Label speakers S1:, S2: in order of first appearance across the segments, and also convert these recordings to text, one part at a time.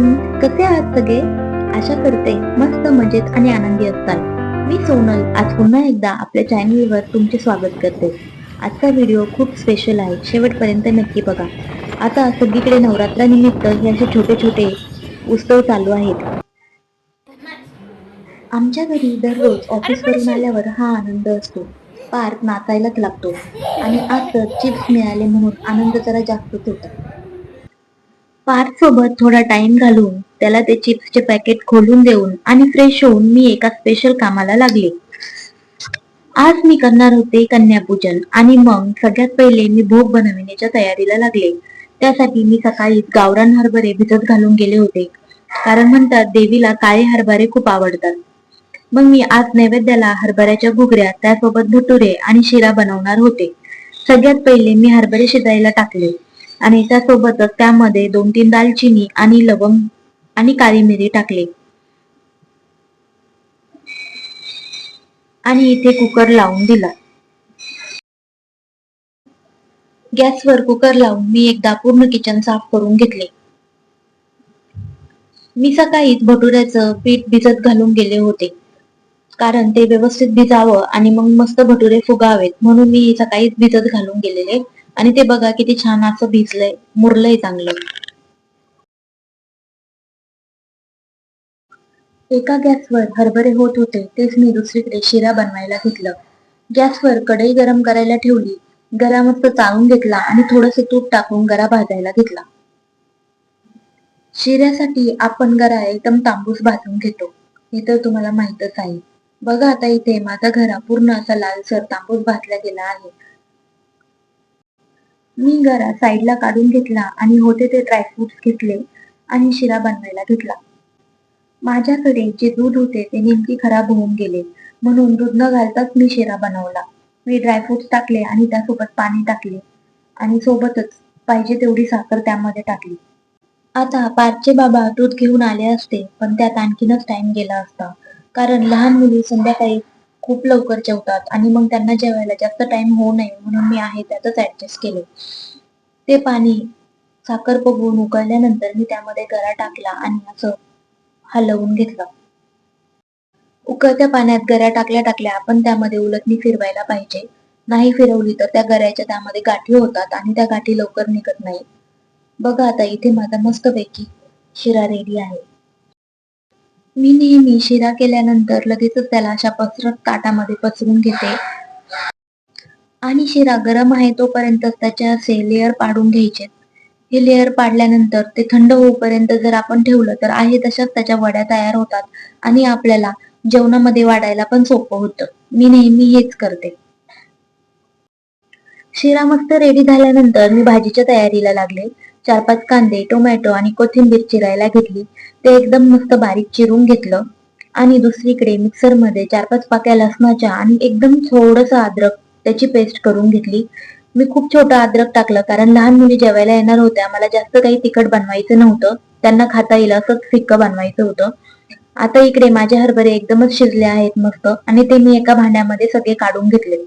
S1: Everyone कसे आहात सगळे? आशा करते मस्त मजेत आणि आनंदी असताल. मी सोनल. आज पुन्हा एकदा आपल्या चॅनलवर तुमचे स्वागत करते. आजचा व्हिडिओ खूप स्पेशल आहे. शेवटपर्यंत नक्की बघा. आता सगळीकडे नवरात्रानिमित्त हे असे छोटे छोटे उत्सव चालू आहेत. आमच्या घरी दररोज ऑफिसवरून आल्यावर हा आनंद असतो. पार्क नाचायलाच लागतो. आणि आज तर चिप्स मिळाले म्हणून आनंद जरा जास्तच होता. पार्थ सोबत थोडा टाइम घालून त्याला ते चिप्सचे पॅकेट खोलून देऊन आणि फ्रेश होऊन मी एका स्पेशल कामाला लागले. आज मी करणार होते कन्यापूजन आणि मग सगळ्यात पहिले मी भोग बनविण्याच्या तयारीला लागले. त्यासाठी मी सकाळी गावरान हरभरे भिजत घालून गेले होते. कारण म्हणतात देवीला काळे हरभरे खूप आवडतात. मग मी आज नैवेद्याला हरभऱ्याच्या घुगऱ्या त्यासोबत भटुरे आणि शिरा बनवणार होते. सगळ्यात पहिले मी हरभरे शिजायला टाकले. आणि त्यासोबतच त्यामध्ये दोन तीन दालचिनी आणि लवंग आणि काळी मिरी टाकले. आणि इथे कुकर लावून दिला. गॅसवर कुकर लावून मी एकदा पूर्ण किचन साफ करून घेतले. मी सकाळीच भटुऱ्याचं पीठ भिजत घालून गेले होते. कारण ते व्यवस्थित भिजावं आणि मग मस्त भटुरे फुगावेत म्हणून मी सकाळीच भिजत घालून गेलेले. आणि ते बघा किती छान असं भिजलंय मुरलंय चांगलं. एका गॅसवर हरभरे होत होते तेच मी दुसरीकडे शिरा बनवायला घेतलं. गॅसवर कढई गरम करायला ठेवली गरा मस्त चाळून घेतला आणि थोडस तूप टाकून गरा भाजायला घेतला. शिऱ्यासाठी आपण गरा एकदम तांबूस भाजून घेतो हे तर तुम्हाला माहितच आहे. बघा आता इथे माझा घरा पूर्ण असा लालसर तांबूस भाजला गेला आहे. मी गरा साईडला काढून घेतला आणि होते ते ड्रायफ्रुट्स घेतले आणि शिरा बनवायला घेतला. माझ्याकडे जे दूध होते ते नेमके खराब होऊन गेले. म्हणून दूध न घालताच मी शिरा बनवला. मी ड्रायफ्रुट्स टाकले आणि त्यासोबत पाणी टाकले. आणि सोबतच पाहिजे तेवढी साखर त्यामध्ये टाकली. आता पारचे बाबा दूध घेऊन आले असते पण त्यात आणखीनच टाइम गेला असता. कारण लहान मुली संध्याकाळी खूप लवकर जेवतात आणि मग त्यांना जेवायला जास्त टाइम होऊ नये म्हणून मी आहे त्यातच ऍडजस्ट केले. ते पाणी साखर पगवून उकळल्यानंतर मी त्यामध्ये गरा टाकला आणि असं हलवून घेतलं. उकळत्या पाण्यात गऱ्या टाकल्या टाकल्या आपण त्यामध्ये उलटणी फिरवायला पाहिजे. नाही फिरवली तर त्या गऱ्याच्या त्यामध्ये गाठी होतात आणि त्या गाठी लवकर निघत नाही बघा आता इथे माझा मस्तपैकी शिरा रेडी आहे. मी नेहमी शिरा केल्यानंतर लगेचच त्याला अशा पसरत ताटामध्ये पसरून घेते. आणि शिरा गरम आहे तोपर्यंत त्याचे असे लेअर पाडून घ्यायचे. हे लेअर पाडल्यानंतर ते थंड होऊपर्यंत जर आपण ठेवलं तर आहे तशाच त्याच्या वड्या तयार होतात आणि आपल्याला जेवणामध्ये वाढायला पण सोपं होतं. मी नेहमी हेच करते. शिरा मस्त रेडी झाल्यानंतर मी भाजीच्या तयारीला लागले. चार पाच कांदे टोमॅटो आणि कोथिंबीर चिरायला घेतली. ते एकदम मस्त बारीक चिरून घेतलं. आणि दुसरीकडे मिक्सरमध्ये चार पाच पाक्या लसणाच्या आणि एकदम थोडस अद्रक त्याची पेस्ट करून घेतली. मी खूप छोटं अद्रक टाकलं कारण लहान मुली जेवायला येणार होत्या. मला जास्त काही तिखट बनवायचं नव्हतं. त्यांना खाता येईल असंच फिक्क बनवायचं होतं. आता इकडे माझे हरभरे एकदमच शिजले आहेत मस्त आणि ते मी एका भांड्यामध्ये सगळे काढून घेतलेत.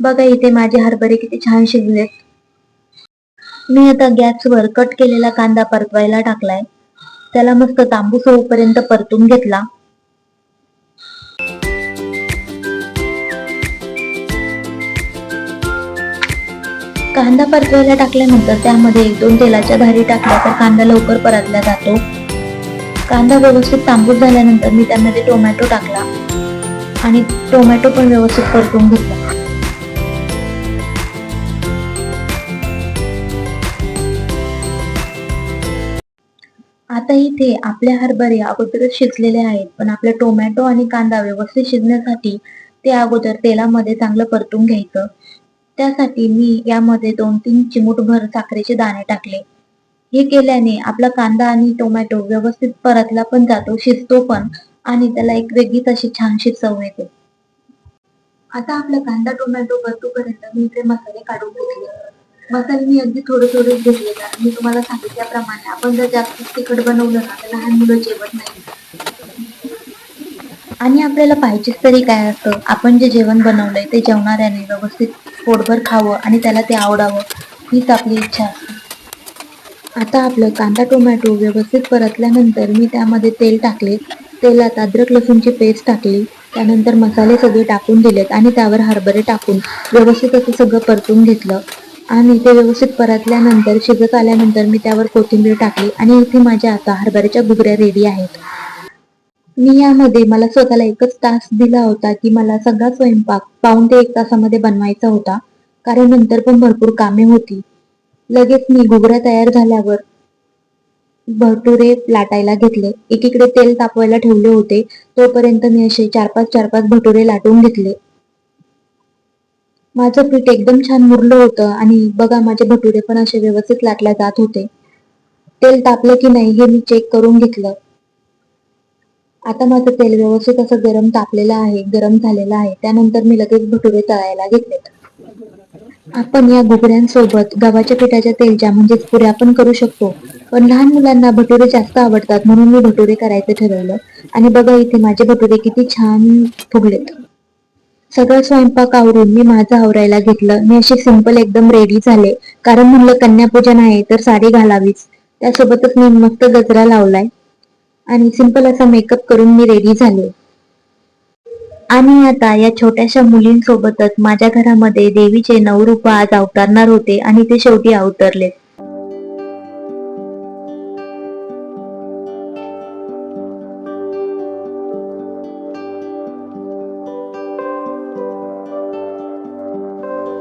S1: बघा इथे माझे हरभरे किती छान शिजलेत. मी आता गॅसवर कट केलेला कांदा परतवायला टाकलाय. त्याला मस्त तांबूस होऊपर्यंत परतून घेतला. कांदा परतवायला टाकल्यानंतर त्यामध्ये एक दोन तेलाच्या धारी टाकल्या तर कांदा लवकर परतला जातो. कांदा व्यवस्थित तांबूस झाल्यानंतर मी त्यामध्ये टोमॅटो टाकला. आणि टोमॅटो पण व्यवस्थित परतून घेतला. आता इथे आपल्या हरभरे अगोदरच शिजलेले आहेत. पण आपले टोमॅटो आणि कांदा व्यवस्थित शिजण्यासाठी ते अगोदर तेलामध्ये चांगलं परतून घ्यायचं. त्यासाठी मी यामध्ये दोन तीन चिमूटभर साखरेचे दाणे टाकले. हे केल्याने आपला कांदा आणि टोमॅटो व्यवस्थित परतला पण जातो शिजतो पण आणि त्याला एक वेगळीच अशी छानशी चव येते. आता आपला कांदा टोमॅटो परतूपर्यंत मी इथे मसाले काढून घेतले. मसाले मी अगदी थोडे थोडेच घेतले कारण मी तुम्हाला सांगितल्याप्रमाणे आपण जर जास्त तिखट बनवलं ना तर लहान मुलं जेवत नाही. आणि आपल्याला पाहिजेच तरी काय असतं? आपण जे जेवण बनवलंय ते जेवणाऱ्याने व्यवस्थित पोटभर खावं आणि त्याला ते आवडावं हीच आपली इच्छा असते. आता आपलं कांदा टोमॅटो व्यवस्थित परतल्यानंतर मी त्यामध्ये तेल टाकले. तेलात अद्रक लसूणची पेस्ट टाकली. त्यानंतर मसाले सगळे टाकून दिलेत आणि त्यावर हरभरे टाकून व्यवस्थित असं सगळं परतून घेतलं. आणि ते व्यवस्थित परतल्यानंतर शिजत आल्यानंतर मी त्यावर कोथिंबीर टाकली आणि इथे माझ्या आता हरभऱ्याच्या घुगऱ्या रेडी आहेत. मी यामध्ये मला स्वतःला एकच तास दिला होता की मला सगळा स्वयंपाक पाऊण ते एक तासामध्ये बनवायचा होता कारण नंतर पण भरपूर कामे होती. लगेच मी घुगऱ्या तयार झाल्यावर भटुरे लाटायला घेतले. एकीकडे तेल तापवायला ठेवले होते तोपर्यंत मी असे चार पाच चार पाच भटुरे लाटून घेतले. माझं पीठ एकदम छान मुरलं होतं आणि बघा माझे भटुरे पण असे व्यवस्थित लाटल्या जात होते. तेल तापलं की नाही हे मी चेक करून घेतलं. आता माझं तेल व्यवस्थित असं गरम तापलेलं आहे गरम झालेलं आहे. त्यानंतर मी लगेच भटुरे तळायला घेतलेत. आपण या घुगड्यांसोबत गव्हाच्या पिठाच्या तेलच्या म्हणजेच पुऱ्या पण करू शकतो. पण लहान मुलांना भटुरे जास्त आवडतात म्हणून मी भटुरे करायचं ठरवलं. आणि बघा इथे माझे भटुरे किती छान फुगलेत. सगळं स्वयंपाक आवरून मी माझं आवरायला घेतलं. मी अशी सिंपल एकदम रेडी झाले. कारण म्हणलं कन्यापूजन आहे तर साडी घालावीच. त्यासोबतच मी मस्त गजरा लावलाय. आणि सिंपल असा मेकअप करून मी रेडी झाले. आणि आता या छोट्याशा मुलींसोबतच माझ्या घरामध्ये देवीचे नऊ रूप आज अवतरणार होते आणि ते शेवटी अवतरले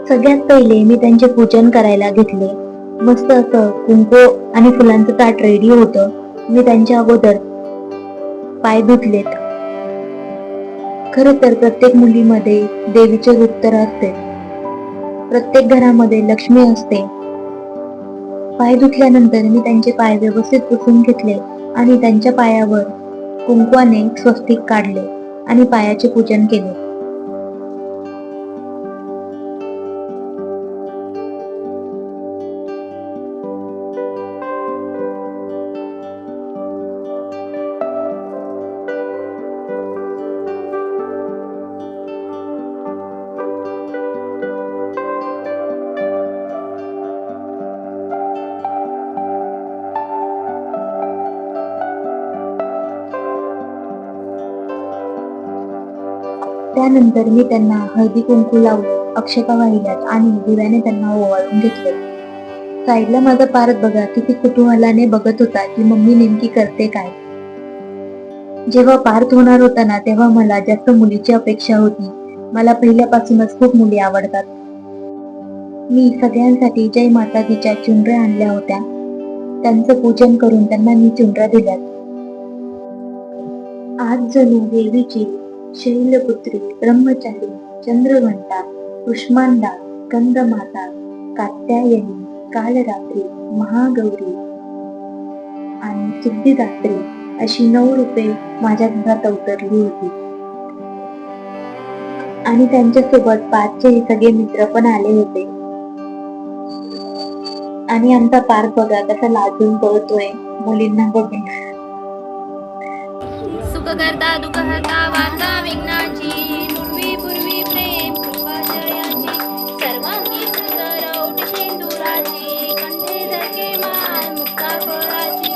S1: सगळ्यात पहिले मी त्यांचे पूजन करायला घेतले. मस्त असं कुंकू आणि फुलांचं ताट रेडी होतं. मी त्यांच्या अगोदर पाय धुतलेत. खर तर प्रत्येक मुलीमध्ये देवीचे रूप तर असते. प्रत्येक घरामध्ये लक्ष्मी असते. पाय धुतल्यानंतर मी त्यांचे पाय व्यवस्थित पुसून घेतले आणि त्यांच्या पायावर कुंकवाने स्वस्तिक काढले आणि पायाचे पूजन केले. त्यानंतर मी त्यांना हळदी कुंकू लावून अक्षता वाहिल्यात आणि दिव्याने त्यांना ओवाळून घेतले. साईडला माझा पारत बघा किती कुतूहलाने बघत होता की मम्मी नेमकी करते काय. जेव्हा पार्थ होणार होता ना तेव्हा मला जास्त मुलीची अपेक्षा होती. मला पहिल्यापासूनच खूप मुली आवडतात. मी सगळ्यांसाठी जय माताजीच्या चुनऱ्या आणल्या होत्या. त्यांचं पूजन करून त्यांना मी चुनऱ्या दिल्यात. आज जणू देवीची शैलपुत्री ब्रह्मचारी चंद्रघंटा कुष्मांडा कंदमाता कात्यायनी कालरात्री महागौरी आणि सिद्धिदात्री अशी नऊ रूपे माझ्या घरात अवतरली होती. आणि त्यांच्यासोबत पाचचे हे सगळे मित्र पण आले होते. आणि आमचा पार्क बघा कसा लाजून पळतोय मुलींना बघून.
S2: करता दुःख हरता वार्ता विघ्नाची. पूर्वी पूर्वी प्रेम कृपा जयाची सर्वांगी सुंदर ओटी शेंदुराची कंठे धरके मान मुक्ता फळाची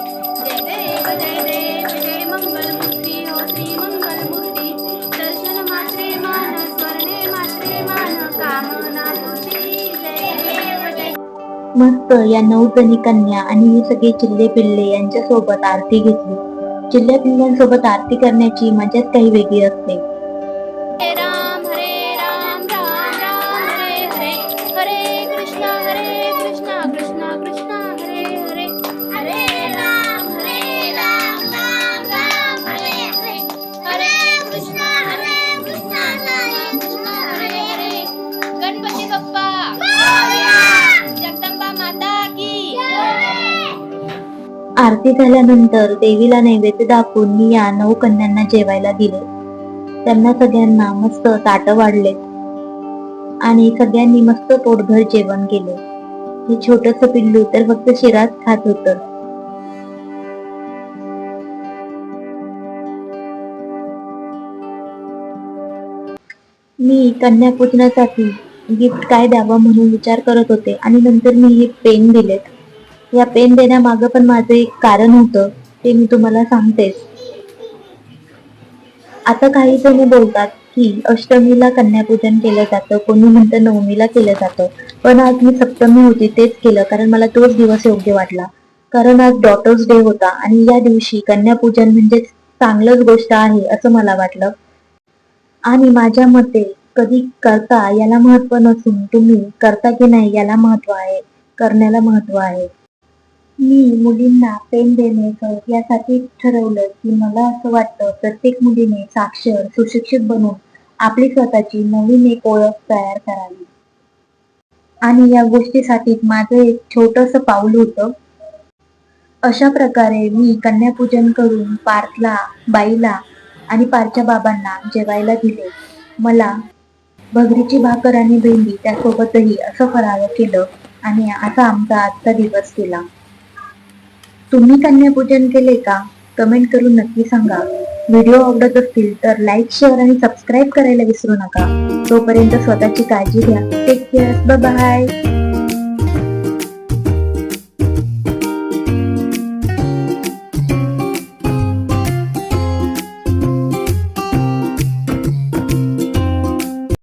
S2: जय देव जय देव जय मंगल मूर्ती हो श्री मंगल मूर्ती दर्शन मात्रे मान स्वर्णे मात्रे मान. कामना
S1: मस्त या नऊ जणी कन्या आणि हे सगळे चिल्ले पिल्ले यांच्यासोबत आरती घेतली. चिल्ल्या पिल्ल्यांसोबत आरती करण्याची मजाच काही वेगळी असते. आरती झाल्यानंतर देवीला नैवेद्य दाखवून मी या नऊ कन्यांना जेवायला दिले. त्यांना सगळ्यांना मस्त ताट वाढले आणि सगळ्यांनी मस्त पोटभर जेवण केले. हे छोटस पिल्लू तर फक्त शिराच खात होत. मी कन्यापूजनासाठी गिफ्ट काय द्यावं म्हणून विचार करत होते आणि नंतर मी हे पेन दिलेत. या पेन देण्यामागं पण माझं एक कारण होतं ते मी तुम्हाला सांगतेच. आता काही जण बोलतात की अष्टमीला कन्यापूजन केलं जातं कोणी म्हणतं नवमीला केलं जातं. पण आज मी सप्तमी होती तेच केलं कारण मला तोच दिवस योग्य वाटला. कारण आज डॉटर्स डे होता आणि या दिवशी कन्यापूजन म्हणजे चांगलंच गोष्ट आहे असं मला वाटलं. आणि माझ्या मते कधी करता याला महत्त्व नसून तुम्ही करता की नाही याला महत्त्व आहे करण्याला महत्त्व आहे. मी मुलींना पेन देण्याचं यासाठी ठरवलं की मला असं वाटतं प्रत्येक मुलीने साक्षर सुशिक्षित बनून आपली स्वतःची नवीन एक ओळख तयार करावी. आणि या गोष्टीसाठी माझं एक छोटस पाऊल होतं. अशा प्रकारे मी कन्यापूजन करून पार्थला बाईला आणि पारच्या बाबांना जेवायला दिले. मला भगरीची भाकर आणि भेंडी त्यासोबतही असं फराळ केलं आणि असा आमचा आजचा दिवस गेला. तुम्ही कन्यापूजन केले का? कमेंट करून नक्की सांगा. व्हिडिओ आवडत असतील तर लाईक शेअर आणि सबस्क्राईब करायला विसरू नका. तोपर्यंत स्वतःची काळजी घ्या. Take care bye